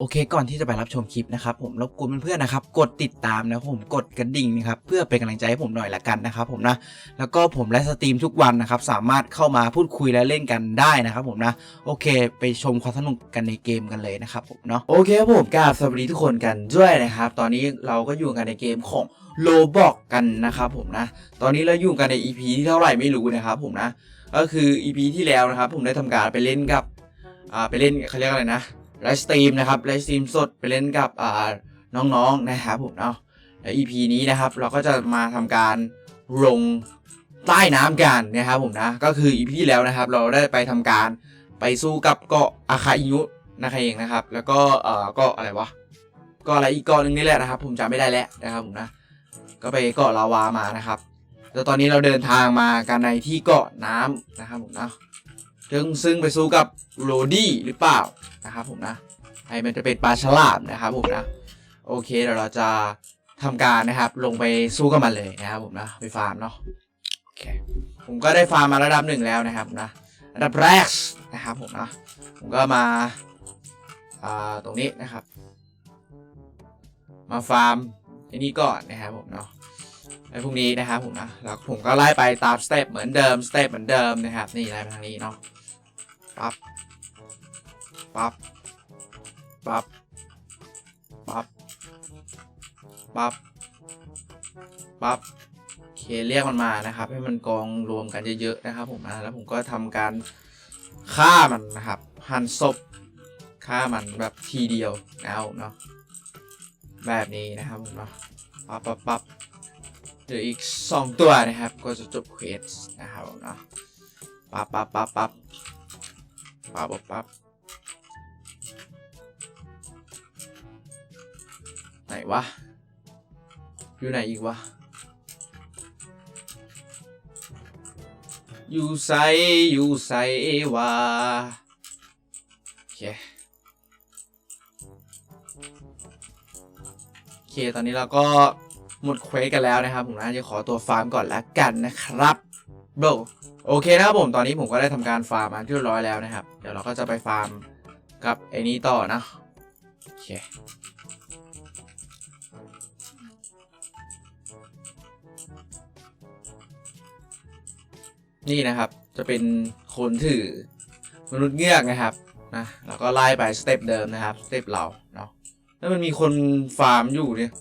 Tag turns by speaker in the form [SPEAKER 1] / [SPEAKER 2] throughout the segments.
[SPEAKER 1] โอเคก่อนที่จะไปรับชมคลิปนะครับผมรบกวนเพื่อนๆนะครับกดติดตามนะผมกดกระดิ่งนะครับเพื่อเป็นกำลังใจให้ผมหน่อยละกันนะครับผมนะแล้วก็ผมไลฟ์สตรีมทุกวันนะครับสามารถเข้ามาพูดคุยและเล่นกันได้นะครับผมนะโอเค ไปชมความสนุกกันในเกมกันเลยนะครับผมเนาะโอเคครับผมกราบสวัสดีทุกคนกันด้วยนะครับ ตอนนี้เราก็อยู่กันในเกมของโลบอกกันนะครับผมนะตอนนี้เราอยู่กันใน EP ที่เท่าไหร่ไม่รู้นะครับผมนะก็คือ EP ที่แล้วนะครับผมได้ทำการไปเล่นกับอ่าไปเล่นเขาเรียกอะไรนะ ไลฟ์สตรีมนะครับไลฟ์สตรีมสดไปเล่นกับน้องๆนะครับผมเนาะแล้ว EP นี้นะครับเราก็จะมาทำการลงใต้น้ำกันนะครับผมนะก็คือ EP ที่แล้วนะครับ เราได้ไปทำการไปสู้กับเกาะอาคาอิยุนะครับเองนะครับ แล้วก็เอ่อก็อะไรวะก็อะไรอีกเกาะหนึงนี่แหละนะครับผมจำไม่ได้แล้วนะครับผมนะก็ไปเกาะลาวามานะครับ แล้วตอนนี้เราเดินทางมากันในที่เกาะน้ำนะครับผมนะ ซึ่งซึ่งไปสู้กับโรดี้หรือเปล่านะครับผมนะไอ้มันจะเป็นปลาฉลามนะครับผมนะ โอเคเดี๋ยวเราจะทำการนะครับ ลงไปสู้กับมันเลยนะครับผมนะไปฟาร์มเนาะโอเคผมก็ได้ฟาร์มมาระดับหนึ่งแล้วนะครับนะระดับแรกนะครับผมนะผมก็มาอ่าตรงนี้นะครับ มาฟาร์มไอ้นี่ก่อนนะครับผมเนาะในพวกนี้นะครับผมนะแล้วผมก็ไล่ไปตามสเต็ปเหมือนเดิมสเต็ปเหมือนเดิมนะครับนี่ไล่ไปทางนี้เนาะ ปั๊บ ปั๊บ ปั๊บ ปั๊บ ปั๊บ ปั๊บโอเคเรียกมันมานะครับ ให้มันกองรวมกันเยอะๆนะครับ ผมนะแล้วผมก็ทำการฆ่ามันนะครับ หั่นศพฆ่ามันแบบทีเดียวนะครับเนาะแบบนี้นะครับผมเนาะปั๊บปั๊บปั๊บเหลืออีก 2 ตัวนะครับ ก็จะจบเควสนะครับเนาะปั๊บปั๊บปั๊บปั๊บ ปั๊บปั๊บปั๊บไหนวะ อยู่ไหนอีกวะ อยู่ไซอยู่ไซวะโอเคโอเค ตอนนี้เราก็หมดเควสกันแล้วนะครับ ผมนะจะขอตัวฟาร์มก่อนละกันนะครับ โบโอเคนะครับผมตอนนี้ผมก็ได้ทำการฟาร์มมาที่เรียบร้อยแล้วนะครับ เดี๋ยวเราก็จะไปฟาร์มกับไอ้นี้ต่อนะโอเคนี่นะครับจะเป็นคนถือมนุษย์เงือกนะครับนะแล้วก็ไล่ไปสเต็ปเดิมนะครับสเต็ปเราเนาะแล้วมันมีคนฟาร์มอยู่เนี่ย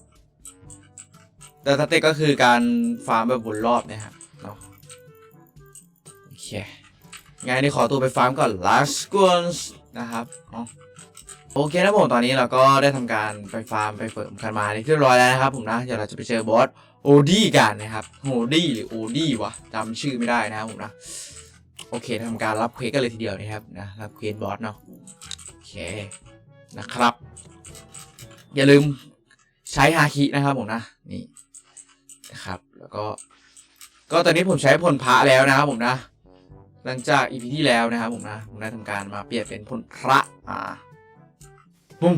[SPEAKER 1] แต่สเต็กก็คือการฟาร์มแบบวนรอบนะครับ เนาะโอเคงั้นนี่ขอตัวไปฟาร์มก่อน last ones นะครับโอเคนะผมตอนนี้เราก็ได้ทำการไปฟาร์มไปเฟิร์มกันมาที่เรียบร้อยแล้วนะครับผมนะเดี๋ยวเราจะไปเจอบอสโอดี้กันนะครับโอดี้หรือโอดี้วะจำชื่อไม่ได้นะครับผมนะโอเคทำการรับเควสกันเลยทีเดียวนะครับนะรับเควสบอสเนาะโอเคนะครับ อย่าลืมใช้ฮาคินะครับผมนะนี่นะครับแล้วก็ ก็ตอนนี้ผมใช้พลพระแล้วนะครับผมนะ หลังจากอีพีที่แล้วนะครับผมนะผมได้ทำการมาเปลี่ยนเป็นพลพระอ่าปุ้ม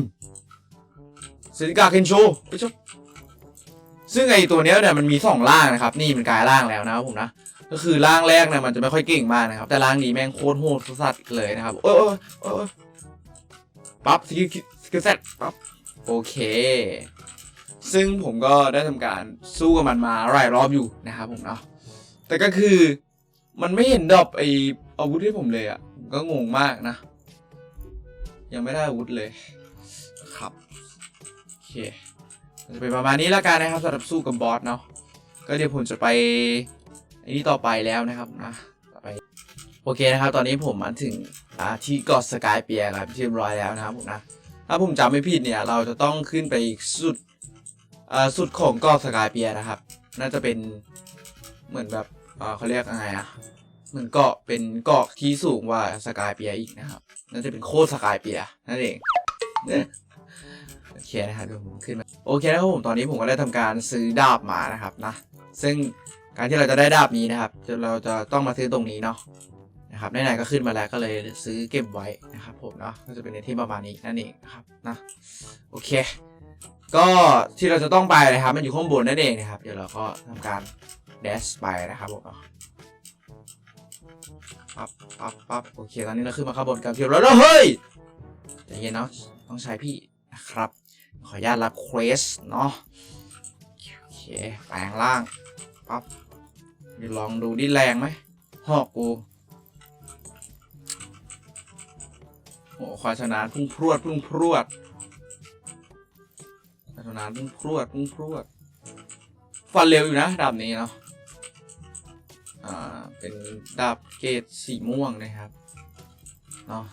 [SPEAKER 1] สิริกาเคนโชไปชมซึ่งไอตัวเนี้ยเนี่ยมันมีสองร่างนะครับ นี่มันกลายร่างแล้วนะครับผมนะก็คือร่างแรกเนี่ยมันจะไม่ค่อยเก่งมากนะครับ แต่ร่างนี้แม่งโคตรโหดสัสๆเลยนะครับเออเออเออเออปั๊บสกิลสกิลเซตปั๊บโอเค ซึ่งผมก็ได้ทำการสู้กับมันมาหลายรอบอยู่นะครับผมเนาะแต่ก็คือ มันไม่เห็นดรอปไออาวุธให้ผมเลยอะ่ะก็งงมากนะ ยังไม่ได้อาวุธเลย ครับโอเคจะเป็นประมาณนี้แล้วกันนะครับสำหรับสู้กับบอสเนาะก็เดี๋ยวผมจะไปอ้นี่ต่อไปแล้วนะครับนะต่อไปโอเคนะครับ ตอนนี้ผมมาถึงที่เกาะสกายเปียร์ครับที่เรียบร้อยแล้วนะครับผมนะถ้าผมจำไม่ผิดเนี่ยเราจะต้องขึ้นไปสุดอ่อสุดของเกาะสกายเปียร์นะครับ น่าจะเป็นเหมือนแบบ เอ่อเขาเรียกยังไงอะเหมือนเกาะเป็นเกาะที่สูงกว่าสกายเปียอีกนะครับน่าจะเป็นโคตรสกายเปียนั่นเองโอเคนะครับเดี๋ยวผมขึ้นมาโอเคนะครับผมตอนนี้ผมก็ได้ทำการซื้อดาบมานะครับนะ ซึ่งการที่เราจะได้ดาบนี้นะครับเราจะต้องมาซื้อตรงนี้เนาะนะครับไหนๆก็ขึ้นมาแล้วก็เลยซื้อเก็บไว้นะครับผมเนาะก็จะเป็นในที่ประมาณนี้นั่นเองนะครับนะโอเค ก็ที่เราจะต้องไปนะครับ มันอยู่ข้างบนนั่นเองนะครับ เดี๋ยวเราก็ทำการ เดสไปนะครับผมปั๊บปั๊บปั๊บโอเค ตอนนี้เราขึ้นมาข้างบนกันเรียบร้อยแล้วเฮ้ยใจเย็นเนาะต้องใช้พี่นะครับ ขออนุญาตรับเควสเนาะโอเคแปลงร่างปั๊บดี๋ยวลองดูดิแรงไหมหอกกูโอ้ความชนาญพุ่งพรวดพุ่งพรวดความชนาพุ่งพรวดพุ่งพรวดฟันเร็วอยู่นะดาบนี้เนาะ อ่าเป็นดาบเกรดสีม่วงนะครับเนาะ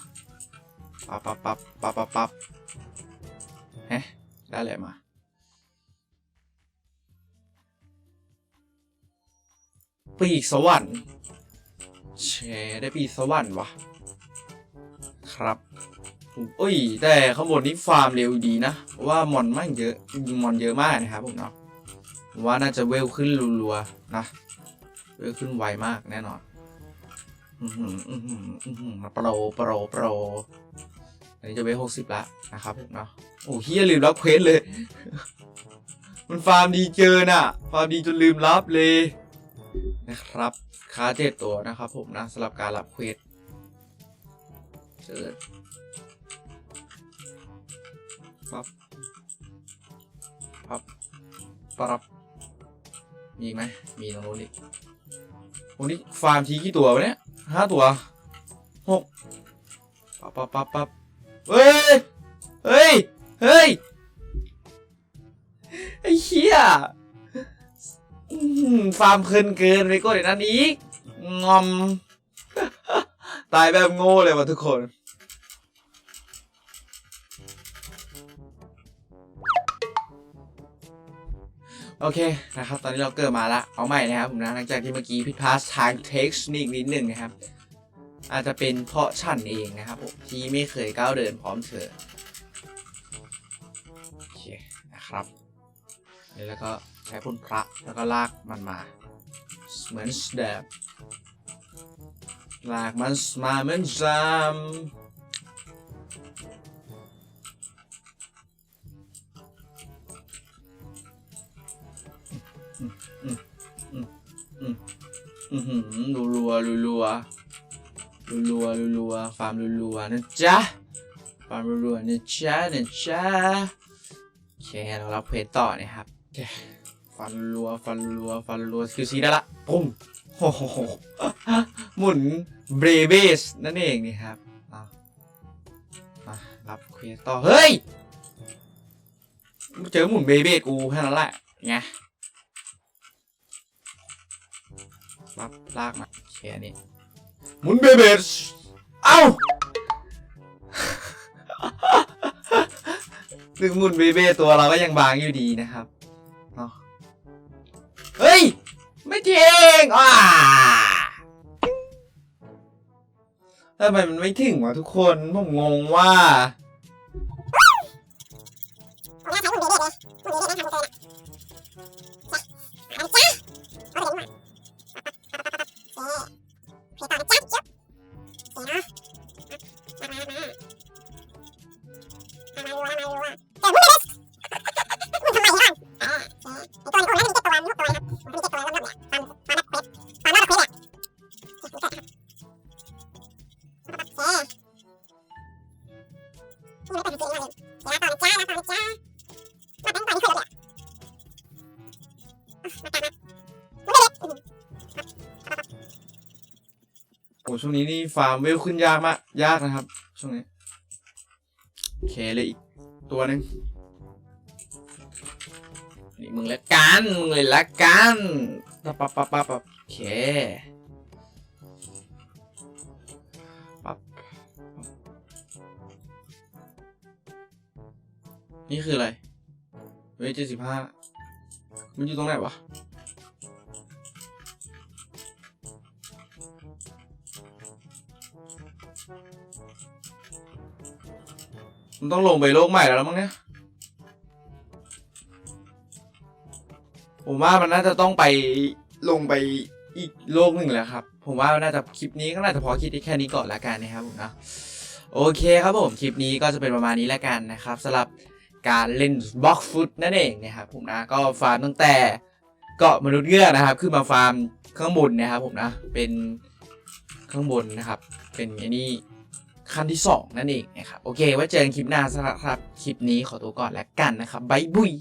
[SPEAKER 1] ปับปับปับปับปับปับฮ้ได้อะไรมาปีกสวรรค์เชได้ปีกสวรรค์วะครับเอ้ย แต่ข้างบนนี้ฟาร์มเร็วดีนะเพราะว่ามอนมันเยอะมอนเยอะมากนะครับผมเนาะว่าน่าจะเวลขึ้นรัวๆนะ เวลขึ้นไวมากแน่นอนอือหืออือหืออือหือโปรโปรโปรอันนี้จะเวหกสิบละนะครับเนาะโอ้เฮียลืมรับเควสเลย มันฟาร์มดีเกินอะ ฟาร์มดีจนลืมรับเลย นะครับค่าเจ็ดตัวนะครับผมนะสำหรับการรับเควสเจอปั๊บปั๊บปั๊บมีไหมมีตรงนู้นอีก วันนี้ฟาร์มทีกี่ตัววะเนี่ยห้าตัวหกปั๊บปั๊บปั๊บปั๊บเฮ้ย เฮ้ย เฮ้ย ไอ้เหี้ยฟาร์มเพลินเกินไปก็เดี๋ยวนั้นอีกงอม ตายแบบโง่เลยว่ะทุกคน โอเคนะครับตอนนี้เราเกิดมาละเอาใหม่นะครับผมนะหลังจากที่เมื่อกี้ผิดพลาดทางเทคนิคนิดหนึ่งนะครับ อาจจะเป็นเพราะฉันเองนะครับผมที่ไม่เคยก้าวเดินพร้อมเธอโอเคนะครับแล้วก็ใช้พุ่นพระแล้วก็ลากมันมา เหมือนเดิมลากมันมาเหมือนเดิ อืมอือรัวรัวรัวรัวรัวรัวฟาร์มรัวรัวนะจ๊ะฟาร์มรัวรัวนะจ๊ะนะจ๊ะโอเคเรารับเพจต่อนะครับฟันรัวฟันรัวฟันรัวคิวซีได้ละปุ้มโอ้โหหมุนเบรเบสนั่นเองนี่ครับมารับเควสต่อ เฮ้ย เจอหมุนเบเบสกูแค่นั้นแหละไง รับลากมาแค่นี้หมุนเบเบสเอ้าถึงหมุนเบเบตัวเราก็ยังบางอยู่ดีนะครับเนาะเฮ้ย ไม่จริงอ่าทำไมมันไม่ถึงวะทุกคนผมงงว่า โอ้ช่วงนี้นี่ฟาร์มเวลขึ้นยากมาก ยากนะครับ ช่วงนี้โอเคเลยอีกตัวหนึ่งนี่มึงละกัน มึงเลยละกันปั๊บปั๊บปั๊บปั๊บปั๊บโอเคปั๊บนี่คืออะไรเฮ้ยเจ็ดสิบห้า มันอยู่ตรงไหนวะมันต้องลงไปโลกใหม่แล้วมั้งเนี่ย ผมว่ามันน่าจะต้องไปลงไปอีกโลกหนึ่งแล้วครับ ผมว่าน่าจะคลิปนี้ก็น่าจะพอคิดได้แค่นี้ก่อนละกันนะครับผมนะ โอเคครับผม คลิปนี้ก็จะเป็นประมาณนี้ละกันนะครับสำหรับ การเล่นบล็อกฟุตนั่นเองนะครับผมนะก็ฟาร์มตั้งแต่เกาะมนุษย์เงือกนะครับขึ้นมาฟาร์มข้างบนนะครับผมนะเป็นข้างบนนะครับ เป็นไอ้นี่ขั้นที่ 2 นั่นเองนะครับ โอเค ไว้เจอกันคลิปหน้าสำหรับคลิปนี้ขอตัวก่อนแล้วกันนะครับบายบุย